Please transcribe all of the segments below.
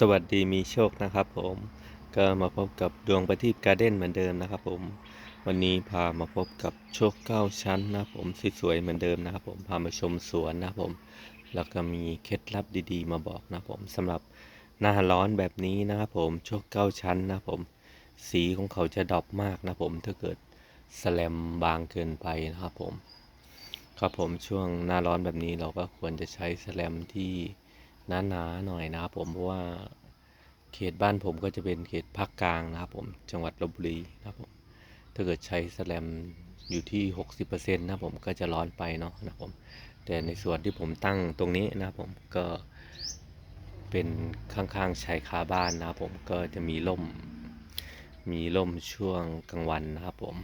สวัสดีมีโชคนะครับผมก็มาพบกับดวงประทีปการ์เด้นเหมือนเดิมนะครับผม วันนี้พามาพบกับโชคเก้าชั้นนะผมสวยๆเหมือนเดิมนะครับผมพามาชมสวนนะครับผม แล้วก็มีเคล็ดลับดีๆ มาบอกนะผมสำหรับหน้าร้อนแบบนี้นะครับผมโชคเก้าชั้นนะผม สีของเขาจะดรอปมากนะผมถ้าเกิดแสแลมบางเกินไปนะครับผม ครับผมช่วงหน้าร้อนแบบนี้เราก็ควรจะใช้แสแลมที่ หนาๆหน่อยนะครับผมเพราะว่าเขตบ้านผมก็จะเป็นเขตภาคกลางนะครับผมจังหวัดลบบุรีนะครับผมถ้าเกิดใช้แสแลมอยู่ที่ 60%นะครับผมก็จะร้อนไปเนาะนะครับผมแต่ในส่วนที่ผมตั้งตรงนี้นะครับผมก็เป็นข้างๆชายคาบ้านนะครับผมก็จะมีร่มมีร่มช่วงกลางวันนะครับผม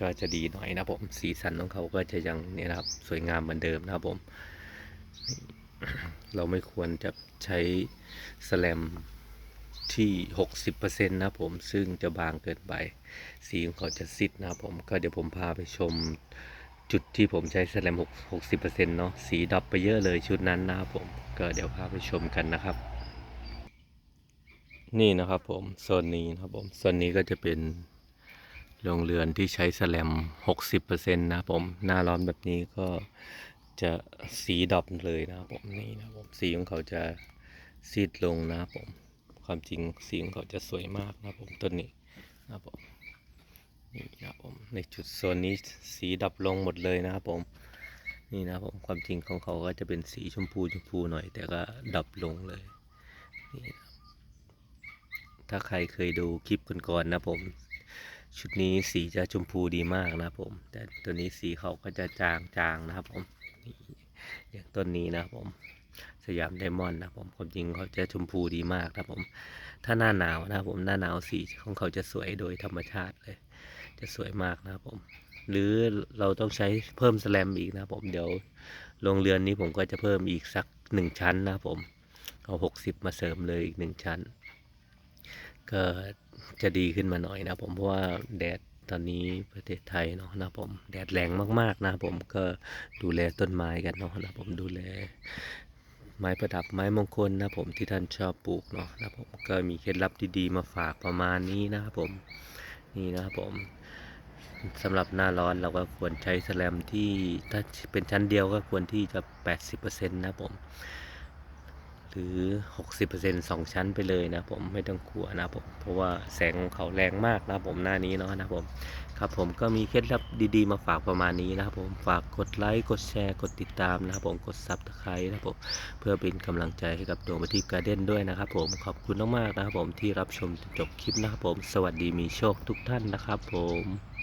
ก็จะดีหน่อยนะครับผมสีสันของเขาก็จะยังเนี่ยนะครับสวยงามเหมือนเดิมนะครับผม เราไม่ควรจะใช้สแลมที่ 60%นะครับผมซึ่งจะบางเกินไป สีของเขาจะซิดนะผมก็เดี๋ยวผมพาไปชมจุดที่ผมใช้สแลม60%เนาะสีดับไปเยอะเลยชุดนั้นนะผมก็เดี๋ยวพาไปชมกันนะครับ นี่นะครับผมโซนนี้นะครับผมโซนนี้ก็จะเป็นโรงเรือนที่ใช้สแลม 60%นะครับผม หน้าร้อนแบบนี้ก็ จะสีดำเลยนะครับผมนี่นะผมสีของเขาจะซีดลงนะครับผมความจริงสีของเขาจะสวยมากนะครับผมต้นนี้นะครับผมนี่นะครับผมในจุดโซนนี้สีดับลงหมดเลยนะครับผมนี่นะผมความจริงของเขาก็จะเป็นสีชมพูชมพูหน่อย แต่ก็ดับลงเลยนี่นะถ้าใครเคยดูคลิปก่อนๆนะผมชุดนี้สีจะชมพูดีมากนะผม แต่ตัวนี้สีเขาก็จะจางๆนะครับผม อย่างต้นนี้นะผมสยามไดมอนด์นะผมความจริงเขาจะชมพูดีมากนะผมถ้าหน้าหนาวนะผมหน้าหนาวสีของเขาจะสวยโดยธรรมชาติเลย จะสวยมากนะผม หรือเราต้องใช้เพิ่มสแลมอีกนะผมเดี๋ยวโรงเรือนนี้ผมก็จะเพิ่มอีกสักหนึ่งชั้นนะผมเอาหกสิบมาเสริมเลยอีกหนึ่งชั้น ก็จะดีขึ้นมาหน่อยนะผมเพราะว่าแดด ตอนนี้ประเทศไทยเนาะนะผมแดดแรงมากๆนะผมก็ดูแลต้นไม้กันเนาะนะผมดูแลไม้ประดับไม้มงคลนะผมที่ท่านชอบปลูกเนาะนะผมก็มีเคล็ดลับดีๆมาฝากประมาณนี้นะครับผมนี่นะครับผมสำหรับหน้าร้อนเราก็ควรใช้แสแลมที่ถ้าเป็นชั้นเดียวก็ควรที่จะ 80%นะครับผม หรือ 60% 2 ชั้นไปเลยนะผมไม่ต้องกลัวนะผมเพราะว่าแสงของเขาแรงมากนะผมหน้านี้เนาะนะผมครับผมก็มีเคล็ดลับดีๆมาฝากประมาณนี้นะครับผมฝากกดไลค์กดแชร์กดติดตามนะครับผมกดซับสไครต์นะครับผมเพื่อเป็นกำลังใจให้กับดวงประทีปการเด้นด้วยนะครับผมขอบคุณมากๆนะครับผมที่รับชมจนจบคลิปนะครับผมสวัสดีมีโชคทุกท่านนะครับผม